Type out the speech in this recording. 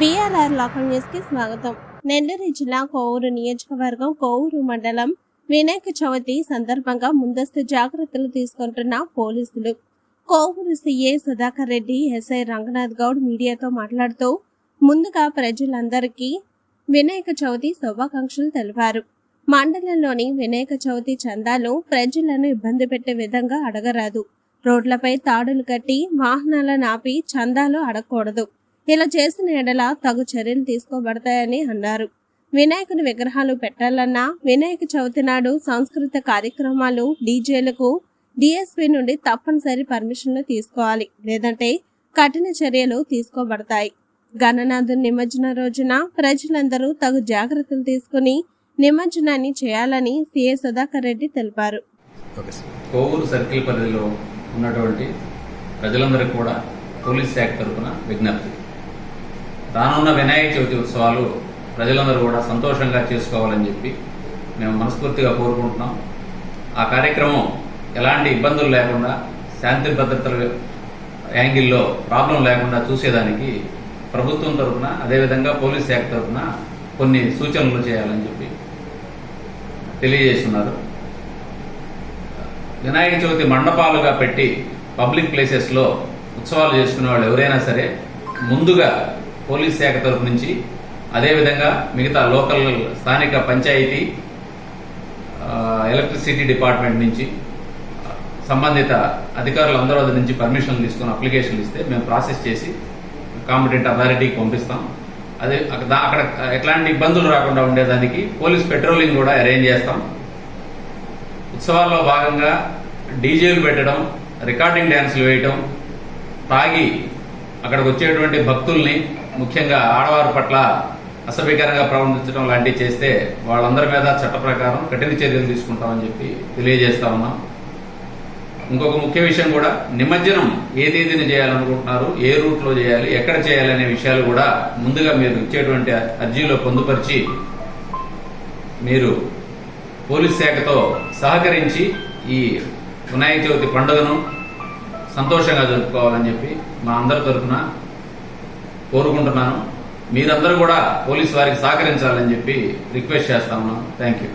BRR local న్యూస్కి స్వాగతం. నెల్లూరు జిల్లా కోవూరు నియోజకవర్గం కోవూరు మండలం వినాయక చవితి సందర్భంగా ముందస్తు జాగ్రత్తలు తీసుకుంటున్న పోలీసులు. కోవూరు సీఏ సుధాకర్ రెడ్డి ఎస్ఐ రంగనాథ్ గౌడ్ మీడియాతో మాట్లాడుతూ ముందుగా ప్రజలందరికీ వినాయక చవితి శుభాకాంక్షలు తెలిపారు. మండలంలోని వినాయక చవితి చందాలు ప్రజలను ఇబ్బంది పెట్టే విధంగా అడగరాదు. రోడ్లపై తాడులు కట్టి వాహనాలను ఆపి చందాలు అడగకూడదు ఇలా చేసిన ఎడల తగు చర్యలు తీసుకోబడతాయని అన్నారు. వినాయకుని విగ్రహాలు పెట్టాలన్నా వినాయక చవితి నాడు సాంస్కృతిక కార్యక్రమాలు డీజేలకు డిఎస్పీ నుండి తప్పనిసరి పర్మిషన్లు తీసుకోవాలి. లేదంటే కఠిన చర్యలు తీసుకోబడతాయి. గణనాథుని నిమజ్జన రోజున ప్రజలందరూ తగు జాగ్రత్తలు తీసుకుని నిమజ్జనాన్ని చేయాలని సిఏ సుధాకర్ రెడ్డి తెలిపారు. కోవూరు సర్కిల్ పరిధిలో ఉన్నటువంటి ప్రజలందరికీ కూడా పోలీస్ శాఖ తరఫున విజ్ఞప్తి. రానున్న వినాయక చవితి ఉత్సవాలు ప్రజలందరూ కూడా సంతోషంగా చేసుకోవాలని చెప్పి మేము మనస్ఫూర్తిగా కోరుకుంటున్నాం. ఆ కార్యక్రమం ఎలాంటి ఇబ్బందులు లేకుండా శాంతి భద్రతల యాంగిల్లో ప్రాబ్లం లేకుండా చూసేదానికి ప్రభుత్వం తరఫున అదేవిధంగా పోలీస్ శాఖ తరఫున కొన్ని సూచనలు చేయాలని చెప్పి తెలియజేస్తున్నారు. వినాయక చవితి మండపాలుగా పెట్టి పబ్లిక్ ప్లేసెస్లో ఉత్సవాలు చేసుకునే వాళ్ళు ఎవరైనా సరే ముందుగా పోలీస్ శాఖ తరపు నుంచి. అదేవిధంగా మిగతా లోకల్ స్థానిక పంచాయతీ ఎలక్ట్రిసిటీ డిపార్ట్మెంట్ నుంచి సంబంధిత అధికారులు అందరూ వద్ద నుంచి పర్మిషన్లు తీసుకుని అప్లికేషన్లు ఇస్తే మేము ప్రాసెస్ చేసి కాంపిటెంట్ అథారిటీకి పంపిస్తాం. అదే అక్కడ అక్కడ ఎట్లాంటి ఇబ్బందులు రాకుండా ఉండేదానికి పోలీస్ పెట్రోలింగ్ కూడా అరేంజ్ చేస్తాం. ఉత్సవాల్లో భాగంగా డీజేలు పెట్టడం రికార్డింగ్ డ్యాన్సులు వేయటం తాగి అక్కడికి వచ్చేటువంటి భక్తుల్ని ముఖ్యంగా ఆడవారి పట్ల అసభ్యకరంగా ప్రవర్తించడం లాంటివి చేస్తే వాళ్ళందరి మీద చట్ట ప్రకారం కఠిన చర్యలు తీసుకుంటామని చెప్పి తెలియజేస్తా ఉన్నాం. ఇంకొక ముఖ్య విషయం కూడా నిమజ్జనం ఏ తేదీని చేయాలనుకుంటున్నారు ఏ రూట్లో చేయాలి ఎక్కడ చేయాలి అనే విషయాలు కూడా ముందుగా మీరు ఇచ్చేటువంటి అర్జీలో పొందుపరిచి మీరు పోలీస్ శాఖతో సహకరించి ఈ వినాయక చవితి పండుగను సంతోషంగా జరుపుకోవాలని చెప్పి మా అందరి తరఫున కోరుకుంటున్నాను. మీరందరూ కూడా పోలీస్ వారికి సహకరించాలని చెప్పి రిక్వెస్ట్ చేస్తా ఉన్నాను థ్యాంక్ యూ